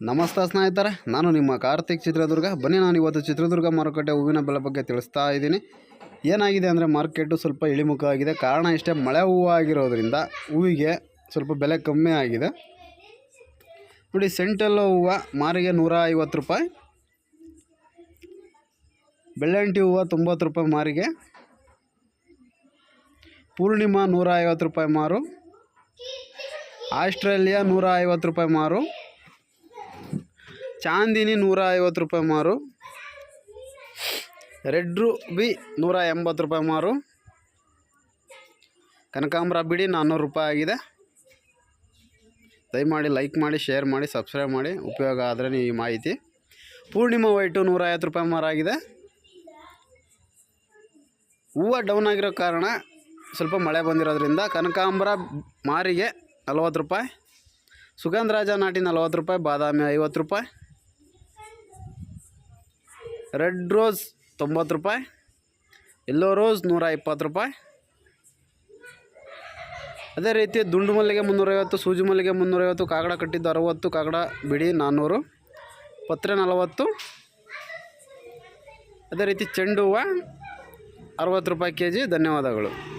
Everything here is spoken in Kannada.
ನಮಸ್ತೆ ಸ್ನೇಹಿತರೆ, ನಾನು ನಿಮ್ಮ ಕಾರ್ತಿಕ್ ಚಿತ್ರದುರ್ಗ. ಬನ್ನಿ, ನಾನು ಇವತ್ತು ಚಿತ್ರದುರ್ಗ ಮಾರುಕಟ್ಟೆ ಹೂವಿನ ಬೆಲೆ ಬಗ್ಗೆ ತಿಳಿಸ್ತಾ ಇದ್ದೀನಿ. ಏನಾಗಿದೆ ಅಂದರೆ ಮಾರ್ಕೆಟು ಸ್ವಲ್ಪ ಇಳಿಮುಖ ಆಗಿದೆ. ಕಾರಣ ಇಷ್ಟೇ, ಮಳೆ ಹೂವು ಆಗಿರೋದ್ರಿಂದ ಹೂವಿಗೆ ಸ್ವಲ್ಪ ಬೆಲೆ ಕಮ್ಮಿ ಆಗಿದೆ. ನೋಡಿ ಸೆಂಟೆಲ್ಲ ಹೂವು ಮಾರಿಗೆ ನೂರ ರೂಪಾಯಿ. ಬೆಳ್ಳಂಟಿ ಹೂವು ತೊಂಬತ್ತು ರೂಪಾಯಿ ಮಾರಿಗೆ. ಪೂರ್ಣಿಮಾ ನೂರ ಐವತ್ತು ರೂಪಾಯಿ ಮಾರು. ಆಸ್ಟ್ರೇಲಿಯಾ ನೂರ ಐವತ್ತು ರೂಪಾಯಿ ಮಾರು. ಚಾಂದಿನಿ ನೂರ ಐವತ್ತು ರೂಪಾಯಿ ಮಾರು. ರೆಡ್ ರೂಬಿ ನೂರ ಎಂಬತ್ತು ರೂಪಾಯಿ ಮಾರು. ಕನಕಾಂಬರ ಬಿಡಿ ನಾನ್ನೂರು ರೂಪಾಯಿ ಆಗಿದೆ. ದಯಮಾಡಿ ಲೈಕ್ ಮಾಡಿ, ಶೇರ್ ಮಾಡಿ, ಸಬ್ಸ್ಕ್ರೈಬ್ ಮಾಡಿ. ಉಪಯೋಗ ಆದರೆ ಈ ಮಾಹಿತಿ. ಪೂರ್ಣಿಮಾ ವೈಟು ನೂರ ಐವತ್ತು ರೂಪಾಯಿ ಮಾರಾಗಿದೆ. ಹೂವು ಡೌನ್ ಆಗಿರೋ ಕಾರಣ ಸ್ವಲ್ಪ ಮಳೆ ಬಂದಿರೋದ್ರಿಂದ ಕನಕಾಂಬರ ಮಾರಿಗೆ ನಲ್ವತ್ತು ರೂಪಾಯಿ. ಸುಗಂಧರಾಜ ನಾಟಿ ನಲ್ವತ್ತು ರೂಪಾಯಿ, ಬಾದಾಮಿ ಐವತ್ತು ರೂಪಾಯಿ. ರೆಡ್ ರೋಸ್ ತೊಂಬತ್ತು ರೂಪಾಯಿ ಎಲ್ಲೋ ರೋಸ್ ನೂರ ಇಪ್ಪತ್ತು ರೂಪಾಯಿ. ಅದೇ ರೀತಿ ದುಂಡು ಮಲ್ಲಿಗೆ ಮುನ್ನೂರೈವತ್ತು, ಸೂಜಿ ಮಲ್ಲಿಗೆ ಮುನ್ನೂರೈವತ್ತು, ಕಾಗಡ ಕಟ್ಟಿದ್ದು ಅರವತ್ತು, ಕಾಗಡ ಬಿಡಿ ನಾನ್ನೂರು ಪತ್ರೆ ನಲವತ್ತು. ಅದೇ ರೀತಿ ಚೆಂಡು ಹೂವು ಅರವತ್ತು ರೂಪಾಯಿ ಕೆ ಜಿ ಧನ್ಯವಾದಗಳು.